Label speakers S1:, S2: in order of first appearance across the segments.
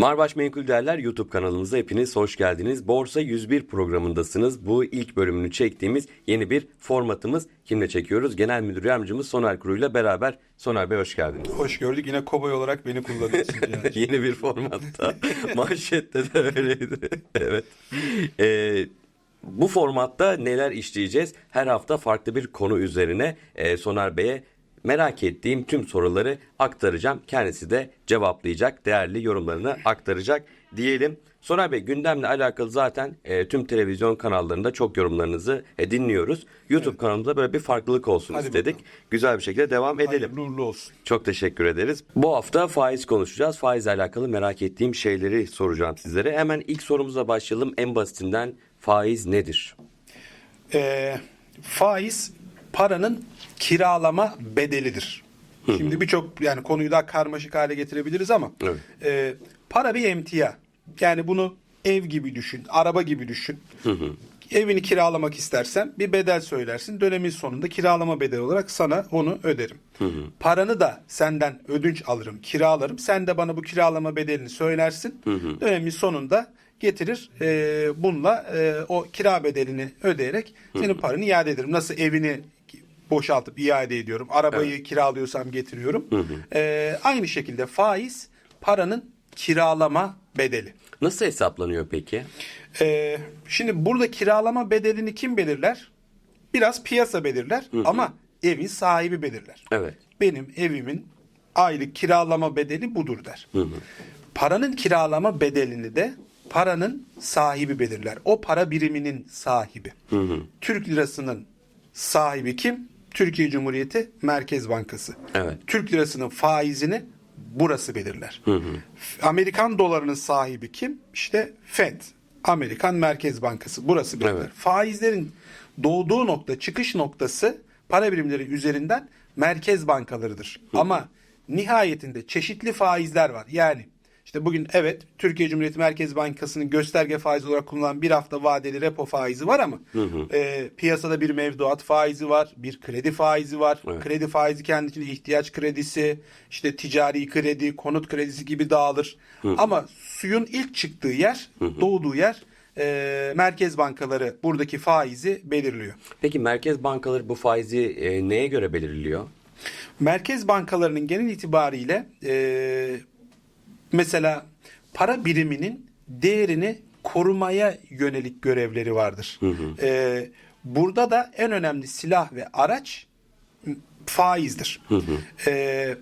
S1: Marbaş Menkul Değerler YouTube kanalımıza hepiniz hoş geldiniz. Borsa 101 programındasınız. Bu ilk bölümünü çektiğimiz yeni bir formatımız. Kimle çekiyoruz? Genel Müdür Yardımcımız Soner Kuru ile beraber. Soner Bey hoş geldiniz.
S2: Hoş gördük. Yine kobay olarak beni kullanıyorsun. Yani.
S1: yeni bir formatta. Manşette de öyleydi. evet. Ee, bu formatta neler işleyeceğiz? Her hafta farklı bir konu üzerine e, Soner Bey'e merak ettiğim tüm soruları aktaracağım. Kendisi de cevaplayacak, değerli yorumlarını aktaracak diyelim. Soner Bey gündemle alakalı zaten e, tüm televizyon kanallarında çok yorumlarınızı e, dinliyoruz. YouTube kanalımızda böyle bir farklılık olsun
S2: Hadi
S1: istedik.
S2: bakalım.
S1: Güzel bir şekilde devam edelim.
S2: Hayırlı olsun.
S1: Çok teşekkür ederiz. Bu hafta faiz konuşacağız. Faizle alakalı merak ettiğim şeyleri soracağım sizlere. Hemen ilk sorumuza başlayalım. En basitinden faiz nedir?
S2: Ee, faiz paranın kiralama bedelidir. Şimdi birçok yani konuyu daha karmaşık hale getirebiliriz ama
S1: Evet.
S2: e, para bir emtia. Yani bunu ev gibi düşün, araba gibi düşün. Evini kiralamak istersen bir bedel söylersin. Dönemin sonunda kiralama bedeli olarak sana onu öderim. Paranı da senden ödünç alırım, kiralarım. Sen de bana bu kiralama bedelini söylersin. Dönemin sonunda getirir e, bununla e, o kira bedelini ödeyerek senin paranı iade ederim. Nasıl evini boşaltıp iade ediyorum. Arabayı kiralıyorsam getiriyorum. E, aynı şekilde faiz paranın kiralama bedeli.
S1: Nasıl hesaplanıyor peki?
S2: Ee, şimdi burada kiralama bedelini kim belirler? Biraz piyasa belirler ama evin sahibi belirler.
S1: Evet.
S2: Benim evimin aylık kiralama bedeli budur der. Paranın kiralama bedelini de paranın sahibi belirler. O para biriminin sahibi. Türk lirasının sahibi kim? Türkiye Cumhuriyeti Merkez Bankası.
S1: Evet.
S2: Türk lirasının faizini burası belirler. Amerikan dolarının sahibi kim? İşte Fed. Amerikan Merkez Bankası. Burası belirler.
S1: Evet.
S2: Faizlerin doğduğu nokta, çıkış noktası para birimleri üzerinden merkez bankalarıdır. Ama nihayetinde çeşitli faizler var. Yani işte bugün evet Türkiye Cumhuriyeti Merkez Bankası'nın gösterge faizi olarak kullanılan bir hafta vadeli repo faizi var ama e, piyasada bir mevduat faizi var, bir kredi faizi var.
S1: Evet.
S2: Kredi faizi kendi içinde ihtiyaç kredisi, işte ticari kredi, konut kredisi gibi dağılır. Ama suyun ilk çıktığı yer, doğduğu yer e, merkez bankaları buradaki faizi belirliyor.
S1: Peki merkez bankaları bu faizi e, neye göre belirliyor?
S2: Merkez bankalarının genel itibariyle e, mesela para biriminin değerini korumaya yönelik görevleri vardır. E, burada da en önemli silah ve araç faizdir. E,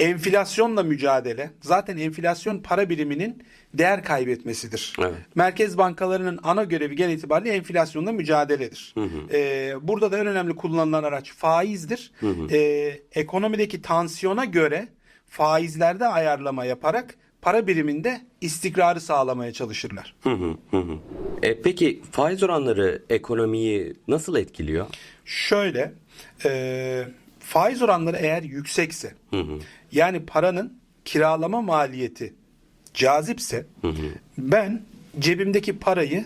S2: enflasyonla mücadele zaten enflasyon para biriminin değer kaybetmesidir.
S1: Evet.
S2: Merkez bankalarının ana görevi genel itibariyle enflasyonla mücadeledir. Ee, burada da en önemli kullanılan araç faizdir. Ee, ekonomideki tansiyona göre faizlerde ayarlama yaparak para biriminde istikrarı sağlamaya çalışırlar.
S1: Hı hı, hı hı. E, peki faiz oranları ekonomiyi nasıl etkiliyor?
S2: Şöyle e, faiz oranları eğer yüksekse yani paranın kiralama maliyeti cazipse ben cebimdeki parayı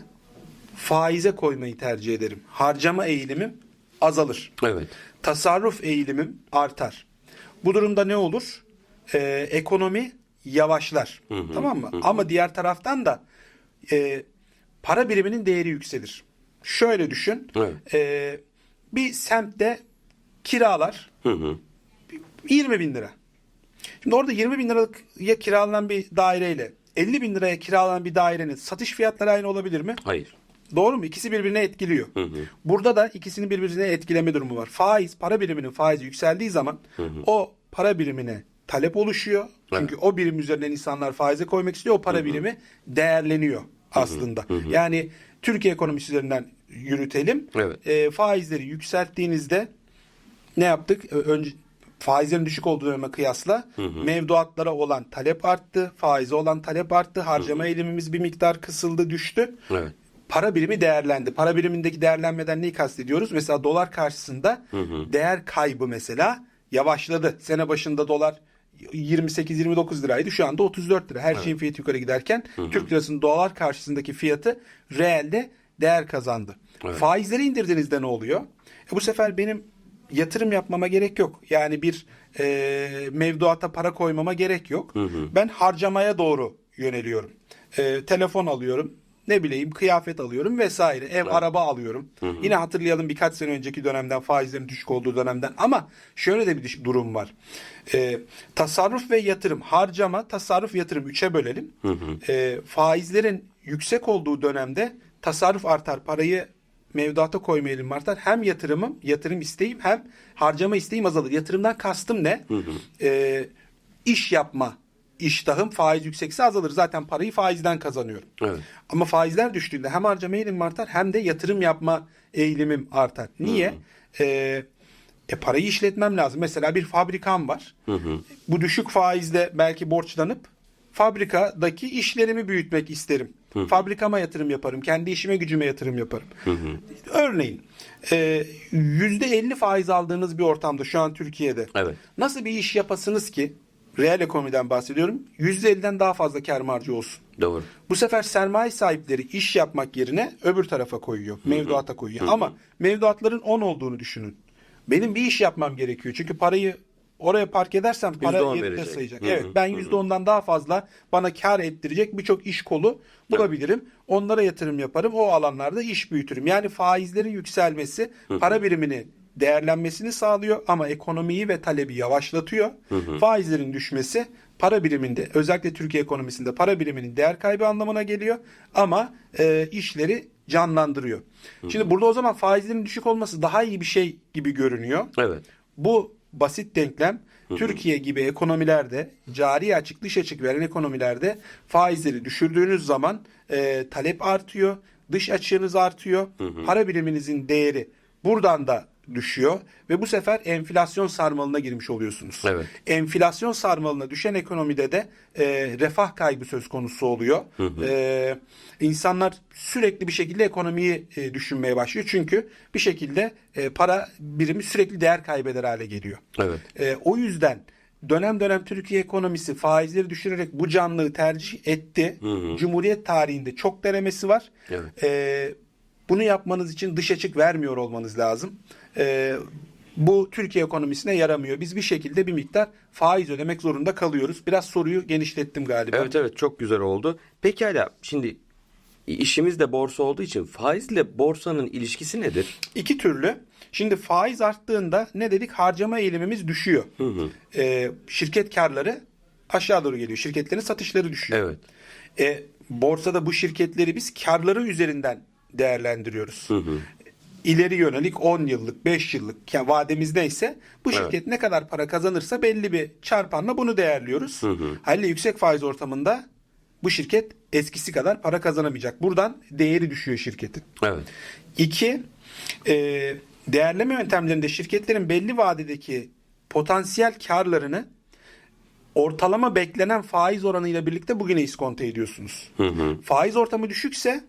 S2: faize koymayı tercih ederim. Harcama eğilimim azalır.
S1: Evet.
S2: Tasarruf eğilimim artar. Bu durumda ne olur? Ee, ekonomi yavaşlar. Tamam mı? Ama diğer taraftan da e, para biriminin değeri yükselir. Şöyle düşün.
S1: Evet.
S2: Ee, bir semtte kiralar
S1: Hı hı.
S2: 20 bin lira. Şimdi orada 20 bin liralık ya kiralanan bir daireyle 50 bin liraya kiralanan bir dairenin satış fiyatları aynı olabilir mi?
S1: Hayır.
S2: Doğru mu? İkisi birbirine etkiliyor. Burada da ikisini birbirine etkileme durumu var. Faiz, para biriminin faizi yükseldiği zaman o para birimine talep oluşuyor. Çünkü o birim üzerinden insanlar faize koymak istiyor. O para birimi değerleniyor aslında. Yani Türkiye ekonomisi üzerinden yürütelim.
S1: Evet.
S2: E, faizleri yükselttiğinizde ne yaptık? Önce faizlerin düşük olduğu döneme kıyasla mevduatlara olan talep arttı, faize olan talep arttı, harcama eğilimimiz bir miktar kısıldı, düştü.
S1: Evet.
S2: Para birimi değerlendi. Para birimindeki değerlenmeden neyi kastediyoruz? Mesela dolar karşısında değer kaybı mesela yavaşladı. Sene başında dolar 28-29 liraydı. Şu anda 34 lira. Her şeyin fiyatı yukarı giderken Türk lirasının dolar karşısındaki fiyatı reelde değer kazandı. Faizleri indirdiğinizde ne oluyor? E bu sefer benim yatırım yapmama gerek yok. Yani bir e, mevduata para koymama gerek yok. Ben harcamaya doğru yöneliyorum. E, telefon alıyorum. Ne bileyim kıyafet alıyorum vesaire. Ev, araba alıyorum. Yine hatırlayalım birkaç sene önceki dönemden faizlerin düşük olduğu dönemden. Ama şöyle de bir durum var. E, tasarruf ve yatırım, harcama, tasarruf, yatırım üçe bölelim. E, faizlerin yüksek olduğu dönemde tasarruf artar, parayı mevduata koyma eğilim artar. Hem yatırımım, yatırım isteğim hem harcama isteğim azalır. Yatırımdan kastım ne? E, iş yapma iştahım faiz yüksekse azalır. Zaten parayı faizden kazanıyorum.
S1: Evet.
S2: Ama faizler düştüğünde hem harcama eğilimim artar hem de yatırım yapma eğilimim artar. Niye? Ee, e, parayı işletmem lazım. Mesela bir fabrikam var. Bu düşük faizde belki borçlanıp fabrikadaki işlerimi büyütmek isterim. Fabrikama yatırım yaparım. Kendi işime gücüme yatırım yaparım. Örneğin e, %50 faiz aldığınız bir ortamda şu an Türkiye'de
S1: Evet.
S2: nasıl bir iş yapasınız ki reel ekonomiden bahsediyorum %50'den daha fazla kar marjı olsun.
S1: Doğru.
S2: Bu sefer sermaye sahipleri iş yapmak yerine öbür tarafa koyuyor. Mevduata koyuyor. Ama mevduatların 10 olduğunu düşünün. Benim bir iş yapmam gerekiyor. Çünkü parayı oraya park edersem para
S1: %10
S2: yerine sayacak.
S1: Hı hı,
S2: Evet ben %10'dan daha fazla bana kar ettirecek birçok iş kolu bulabilirim. Onlara yatırım yaparım. O alanlarda iş büyütürüm. Yani faizlerin yükselmesi para birimini değerlenmesini sağlıyor ama ekonomiyi ve talebi yavaşlatıyor. Faizlerin düşmesi para biriminde özellikle Türkiye ekonomisinde para biriminin değer kaybı anlamına geliyor ama e, işleri canlandırıyor. Şimdi burada o zaman faizlerin düşük olması daha iyi bir şey gibi görünüyor.
S1: Evet.
S2: Bu basit denklem Türkiye gibi ekonomilerde cari açık dış açık veren ekonomilerde faizleri düşürdüğünüz zaman e, talep artıyor, dış açığınız artıyor, para biriminizin değeri buradan da düşüyor ve bu sefer enflasyon sarmalına girmiş oluyorsunuz.
S1: Evet.
S2: Enflasyon sarmalına düşen ekonomide de e, refah kaybı söz konusu oluyor. E, insanlar sürekli bir şekilde ekonomiyi e, düşünmeye başlıyor çünkü bir şekilde e, para birimi sürekli değer kaybeder hale geliyor.
S1: Evet.
S2: E, o yüzden dönem dönem Türkiye ekonomisi faizleri düşürerek bu canlılığı tercih etti. Cumhuriyet tarihinde çok denemesi var.
S1: Evet.
S2: E, bunu yapmanız için dış açık vermiyor olmanız lazım. E, bu Türkiye ekonomisine yaramıyor. Biz bir şekilde bir miktar faiz ödemek zorunda kalıyoruz. Biraz soruyu genişlettim galiba.
S1: Evet evet çok güzel oldu. Pekala şimdi işimiz de borsa olduğu için faizle borsanın ilişkisi nedir?
S2: İki türlü. Şimdi faiz arttığında ne dedik? Harcama eğilimimiz düşüyor. E, şirket karları aşağı doğru geliyor. Şirketlerin satışları düşüyor.
S1: Evet.
S2: E, borsada bu şirketleri biz karları üzerinden değerlendiriyoruz. İleri yönelik 10 yıllık, 5 yıllık yani vademiz neyse bu şirket ne kadar para kazanırsa belli bir çarpanla bunu değerliyoruz. Haliyle yüksek faiz ortamında bu şirket eskisi kadar para kazanamayacak. Buradan değeri düşüyor şirketin.
S1: Evet.
S2: İki, e, değerleme yöntemlerinde şirketlerin belli vadedeki potansiyel karlarını ortalama beklenen faiz oranıyla birlikte bugüne iskonto ediyorsunuz. Faiz ortamı düşükse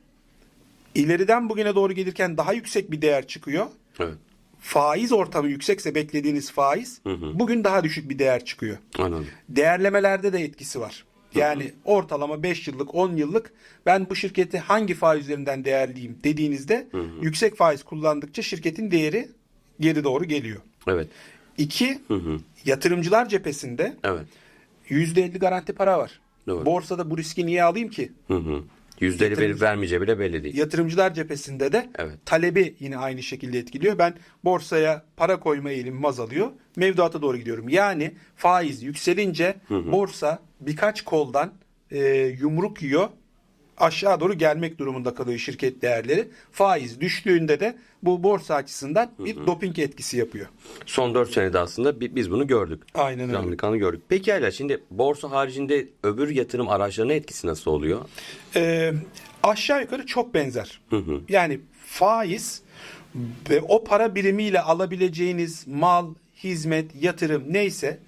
S2: ileriden bugüne doğru gelirken daha yüksek bir değer çıkıyor.
S1: Evet.
S2: Faiz ortamı yüksekse beklediğiniz faiz bugün daha düşük bir değer çıkıyor.
S1: Anladım.
S2: Değerlemelerde de etkisi var. Yani ortalama 5 yıllık 10 yıllık ben bu şirketi hangi faiz üzerinden değerliyim dediğinizde yüksek faiz kullandıkça şirketin değeri geri doğru geliyor.
S1: Evet.
S2: İki, yatırımcılar cephesinde
S1: Evet.
S2: %50 garanti para var.
S1: Doğru.
S2: Borsada bu riski niye alayım ki?
S1: Hı hı. Yüzdeli verip vermeyeceği bile belli değil.
S2: Yatırımcılar cephesinde de
S1: Evet.
S2: talebi yine aynı şekilde etkiliyor. Ben borsaya para koyma eğilimim azalıyor. Mevduata doğru gidiyorum. Yani faiz yükselince borsa birkaç koldan e, yumruk yiyor. Aşağı doğru gelmek durumunda kalıyor şirket değerleri. Faiz düştüğünde de bu borsa açısından bir doping etkisi yapıyor.
S1: Son 4 senede aslında bi- biz bunu gördük.
S2: Aynen öyle.
S1: Kanlı gördük. Peki hala şimdi borsa haricinde öbür yatırım araçlarına etkisi nasıl oluyor?
S2: Ee, aşağı yukarı çok benzer. Yani faiz ve o para birimiyle alabileceğiniz mal, hizmet, yatırım neyse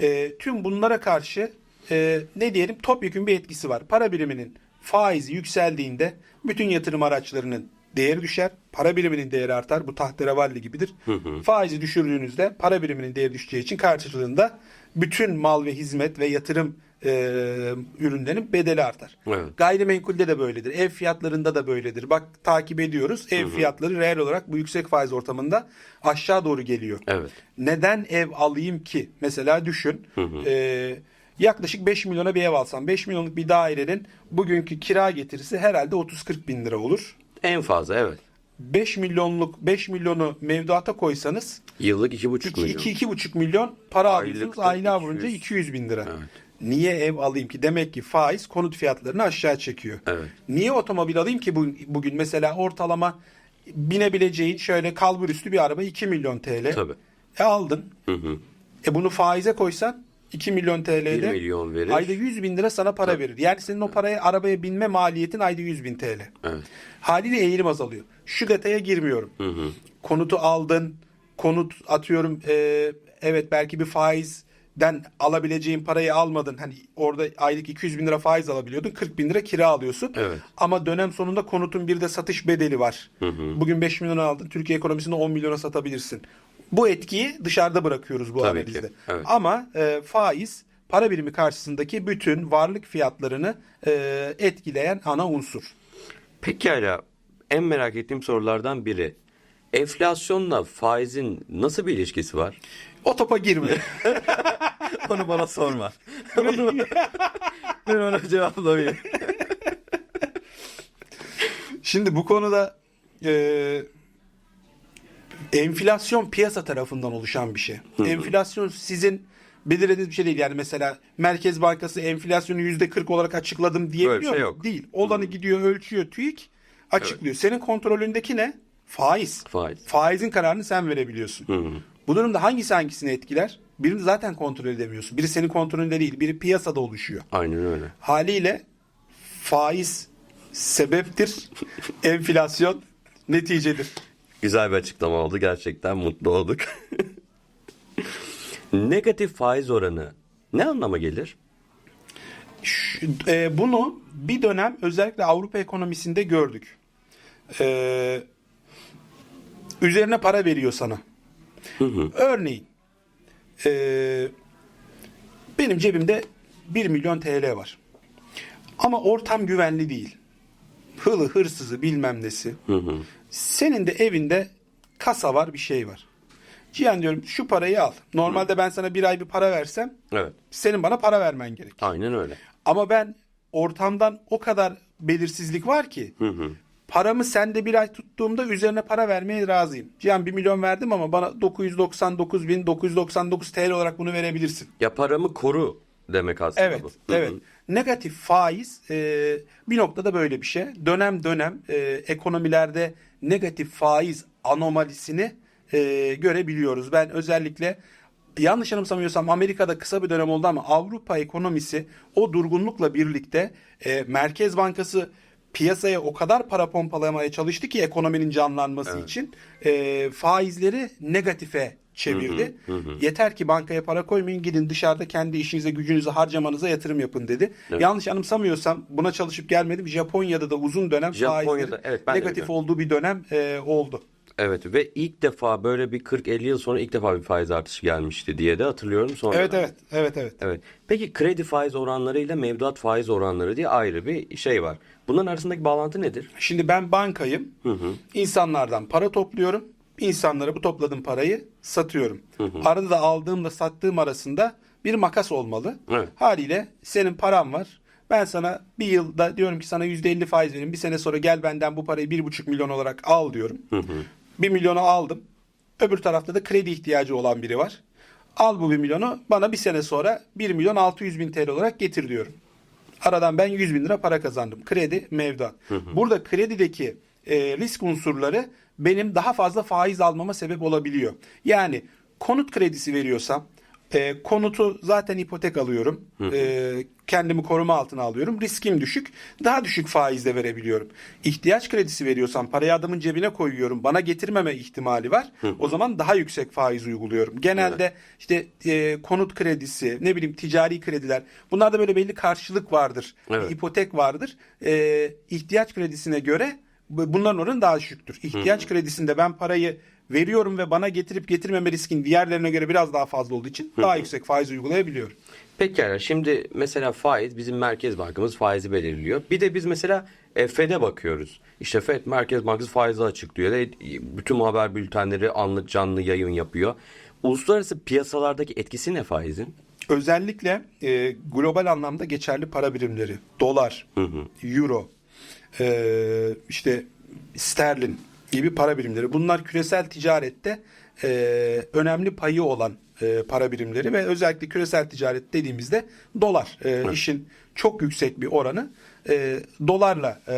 S2: e, tüm bunlara karşı e, ne diyelim topyekun bir etkisi var. Para biriminin faizi yükseldiğinde bütün yatırım araçlarının değeri düşer. Para biriminin değeri artar. Bu tahterevalli gibidir. Faizi düşürdüğünüzde para biriminin değeri düşeceği için karşılığında bütün mal ve hizmet ve yatırım e, ürünlerin bedeli artar.
S1: Evet.
S2: Gayrimenkulde de böyledir. Ev fiyatlarında da böyledir. Bak takip ediyoruz. Ev fiyatları reel olarak bu yüksek faiz ortamında aşağı doğru geliyor.
S1: Evet.
S2: Neden ev alayım ki? Mesela düşün. e, yaklaşık 5 milyona bir ev alsam. 5 milyonluk bir dairenin bugünkü kira getirisi herhalde 30-40 bin lira olur.
S1: En fazla evet.
S2: 5 milyonluk 5 milyonu mevduata koysanız
S1: Yıllık 2,5 milyon.
S2: 2-2,5 milyon para alıyorsunuz.
S1: Aylıkta
S2: Aylar
S1: 200.
S2: boyunca 200 bin lira.
S1: Evet.
S2: Niye ev alayım ki? Demek ki faiz konut fiyatlarını aşağı çekiyor.
S1: Evet.
S2: Niye otomobil alayım ki bu- bugün? Mesela ortalama binebileceğin şöyle kalbur üstü bir araba 2 milyon TL.
S1: Tabii.
S2: E aldın.
S1: Hı hı.
S2: E bunu faize koysan 2 milyon TL'de
S1: 1 milyon verir.
S2: ayda 100 bin lira sana para verir. Yani senin o paraya arabaya binme maliyetin ayda 100 bin TL.
S1: Evet.
S2: Haliyle eğilim azalıyor. Şu detaya girmiyorum.
S1: Hı hı.
S2: Konutu aldın. Konut atıyorum e, evet belki bir faizden alabileceğin parayı almadın. Hani orada aylık 200 bin lira faiz alabiliyordun. 40 bin lira kira alıyorsun.
S1: Evet.
S2: Ama dönem sonunda konutun bir de satış bedeli var. Bugün 5 milyona aldın. Türkiye ekonomisinde 10 milyona satabilirsin. Bu etkiyi dışarıda bırakıyoruz bu
S1: Tabii
S2: analizde.
S1: ki, evet.
S2: Ama e, faiz para birimi karşısındaki bütün varlık fiyatlarını e, etkileyen ana unsur.
S1: Pekala en merak ettiğim sorulardan biri. Enflasyonla faizin nasıl bir ilişkisi var?
S2: O topa girme.
S1: Onu bana sorma. Onu, ben ona cevaplamayayım.
S2: Şimdi bu konuda e, enflasyon piyasa tarafından oluşan bir şey. Enflasyon sizin belirlediğiniz bir şey değil. Yani mesela Merkez Bankası enflasyonu yüzde 40 olarak açıkladım diyebiliyor
S1: Böyle şey
S2: mu?
S1: yok.
S2: Değil. Olanı gidiyor ölçüyor TÜİK açıklıyor. Senin kontrolündeki ne? Faiz.
S1: Faiz.
S2: Faizin kararını sen verebiliyorsun. Bu durumda hangisi hangisini etkiler? Birini zaten kontrol edemiyorsun. Biri senin kontrolünde değil. Biri piyasada oluşuyor.
S1: Aynen öyle.
S2: Haliyle faiz sebeptir. enflasyon neticedir.
S1: Güzel bir açıklama oldu. Gerçekten mutlu olduk. Negatif faiz oranı ne anlama gelir?
S2: Şu- e, bunu bir dönem özellikle Avrupa ekonomisinde gördük. E, üzerine para veriyor sana. Örneğin e, benim cebimde 1 milyon TL var. Ama ortam güvenli değil. Hılı hırsızı bilmem nesi. Senin de evinde kasa var bir şey var. Cihan diyorum şu parayı al. Normalde ben sana bir ay bir para versem
S1: Evet.
S2: senin bana para vermen gerek.
S1: Aynen öyle.
S2: Ama ben ortamdan o kadar belirsizlik var ki paramı sende bir ay tuttuğumda üzerine para vermeye razıyım. Cihan 1 milyon verdim ama bana 999 bin 999 TL olarak bunu verebilirsin.
S1: Ya paramı koru demek aslında
S2: Evet,
S1: bu. Hı hı.
S2: evet. Negatif faiz e, bir noktada böyle bir şey. Dönem dönem e, ekonomilerde negatif faiz anomalisini e, görebiliyoruz. Ben özellikle yanlış anımsamıyorsam Amerika'da kısa bir dönem oldu ama Avrupa ekonomisi o durgunlukla birlikte e, Merkez Bankası piyasaya o kadar para pompalamaya çalıştı ki ekonominin canlanması için e, faizleri negatife çevirdi. Yeter ki bankaya para koymayın gidin dışarıda kendi işinize gücünüze harcamanıza yatırım yapın dedi. Yanlış anımsamıyorsam buna çalışıp gelmedim. Japonya'da da uzun dönem
S1: Japonya'da, evet, ben
S2: negatif olduğu bir dönem e, oldu.
S1: Evet ve ilk defa böyle bir 40-50 yıl sonra ilk defa bir faiz artışı gelmişti diye de hatırlıyorum sonra.
S2: Evet evet evet evet.
S1: Evet. Peki kredi faiz oranları ile mevduat faiz oranları diye ayrı bir şey var. Bunların arasındaki bağlantı nedir?
S2: Şimdi ben bankayım. İnsanlardan para topluyorum. İnsanlara bu topladığım parayı satıyorum. Arada da aldığımla sattığım arasında bir makas olmalı.
S1: Evet.
S2: Haliyle senin paran var. Ben sana bir yılda diyorum ki sana %50 faiz vereyim. Bir sene sonra gel benden bu parayı 1,5 milyon olarak al diyorum. 1 milyonu aldım. Öbür tarafta da kredi ihtiyacı olan biri var. Al bu 1 milyonu bana bir sene sonra 1 milyon 600 bin TL olarak getir diyorum. Aradan ben 100 bin lira para kazandım. Kredi, mevduat. Burada kredideki e, risk unsurları benim daha fazla faiz almama sebep olabiliyor. Yani konut kredisi veriyorsam e, konutu zaten ipotek alıyorum. E, kendimi koruma altına alıyorum. Riskim düşük. Daha düşük faizle verebiliyorum. İhtiyaç kredisi veriyorsam parayı adamın cebine koyuyorum. Bana getirmeme ihtimali var. O zaman daha yüksek faiz uyguluyorum. Genelde işte e, konut kredisi, ne bileyim ticari krediler. Bunlarda böyle belli karşılık vardır.
S1: Evet.
S2: İpotek vardır. E, ihtiyaç kredisine göre bunların oranı daha düşüktür. İhtiyaç kredisinde ben parayı veriyorum ve bana getirip getirmeme riskin diğerlerine göre biraz daha fazla olduğu için daha yüksek faiz uygulayabiliyorum.
S1: Pekala şimdi mesela faiz bizim Merkez Bankamız faizi belirliyor. Bir de biz mesela e, FED'e bakıyoruz. İşte FED Merkez Bankası faizi açıklıyor. Ve bütün haber bültenleri anlık canlı yayın yapıyor. Uluslararası piyasalardaki etkisi ne faizin?
S2: Özellikle e, global anlamda geçerli para birimleri, dolar, euro, e, işte sterlin gibi para birimleri. Bunlar küresel ticarette e, önemli payı olan e, para birimleri ve özellikle küresel ticaret dediğimizde dolar e, işin çok yüksek bir oranı e, dolarla e,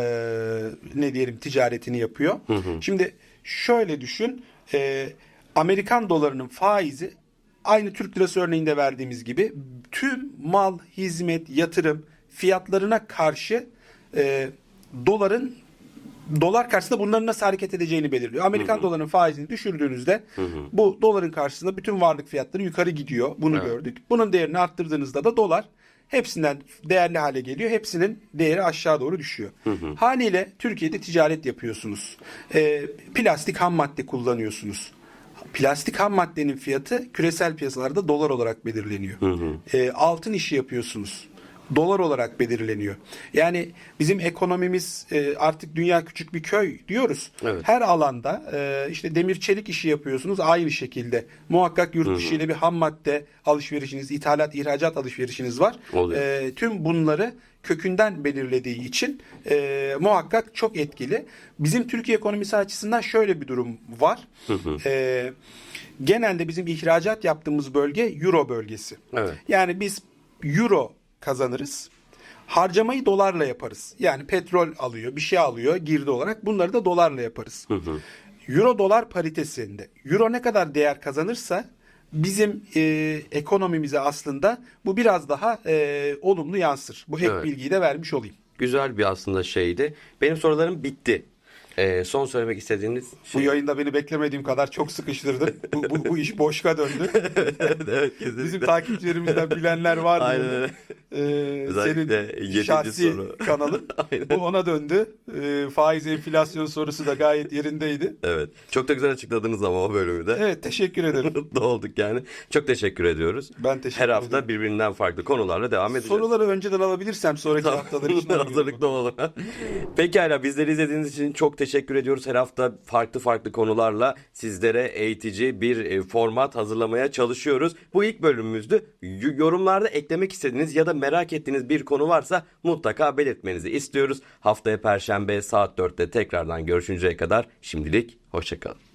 S2: ne diyelim ticaretini yapıyor. Şimdi şöyle düşün, e, Amerikan dolarının faizi aynı Türk lirası örneğinde verdiğimiz gibi tüm mal, hizmet, yatırım fiyatlarına karşı e, doların dolar karşısında bunların nasıl hareket edeceğini belirliyor. Amerikan dolarının faizini düşürdüğünüzde bu doların karşısında bütün varlık fiyatları yukarı gidiyor. Bunu gördük. Bunun değerini arttırdığınızda da dolar hepsinden değerli hale geliyor. Hepsinin değeri aşağı doğru düşüyor. Haliyle Türkiye'de ticaret yapıyorsunuz. E, plastik ham madde kullanıyorsunuz. Plastik ham maddenin fiyatı küresel piyasalarda dolar olarak belirleniyor. E, altın işi yapıyorsunuz. Dolar olarak belirleniyor. Yani bizim ekonomimiz e, artık dünya küçük bir köy diyoruz.
S1: Evet.
S2: Her alanda e, işte demir çelik işi yapıyorsunuz aynı şekilde. Muhakkak yurt dışı ile bir ham madde alışverişiniz, ithalat, ihracat alışverişiniz var.
S1: Oluyor.
S2: E, tüm bunları kökünden belirlediği için e, muhakkak çok etkili. Bizim Türkiye ekonomisi açısından şöyle bir durum var. E, genelde bizim ihracat yaptığımız bölge Euro bölgesi.
S1: Evet.
S2: Yani biz Euro kazanırız. Harcamayı dolarla yaparız. Yani petrol alıyor, bir şey alıyor girdi olarak. Bunları da dolarla yaparız. Euro dolar paritesinde Euro ne kadar değer kazanırsa bizim e, ekonomimize aslında bu biraz daha e, olumlu yansır. Bu ek
S1: Evet.
S2: bilgiyi de vermiş olayım.
S1: Güzel bir aslında şeydi. Benim sorularım bitti. E, son söylemek istediğiniz
S2: Bu
S1: şey.
S2: yayında beni beklemediğim kadar çok sıkıştırdın. bu, bu, bu iş boşka döndü.
S1: evet, kesinlikle.
S2: Bizim takipçilerimizden bilenler var.
S1: Aynen öyle.
S2: Ee, senin şahsi
S1: soru.
S2: kanalın.
S1: Aynen.
S2: Bu ona döndü. Ee, faiz enflasyon sorusu da gayet yerindeydi.
S1: Evet. Çok da güzel açıkladınız ama o bölümü de.
S2: Evet teşekkür ederim.
S1: Mutlu olduk yani. Çok teşekkür ediyoruz.
S2: Ben teşekkür
S1: Her hafta birbirinden farklı konularla devam edeceğiz.
S2: Soruları önceden alabilirsem sonraki haftalar için.
S1: Hazırlıklı olalım. Pekala bizleri izlediğiniz için çok teşekkür ediyoruz. Her hafta farklı farklı konularla sizlere eğitici bir e, format hazırlamaya çalışıyoruz. Bu ilk bölümümüzdü. Yorumlarda eklemek istediğiniz ya da merak ettiğiniz bir konu varsa mutlaka belirtmenizi istiyoruz. Haftaya Perşembe saat 4'te tekrardan görüşünceye kadar şimdilik hoşçakalın.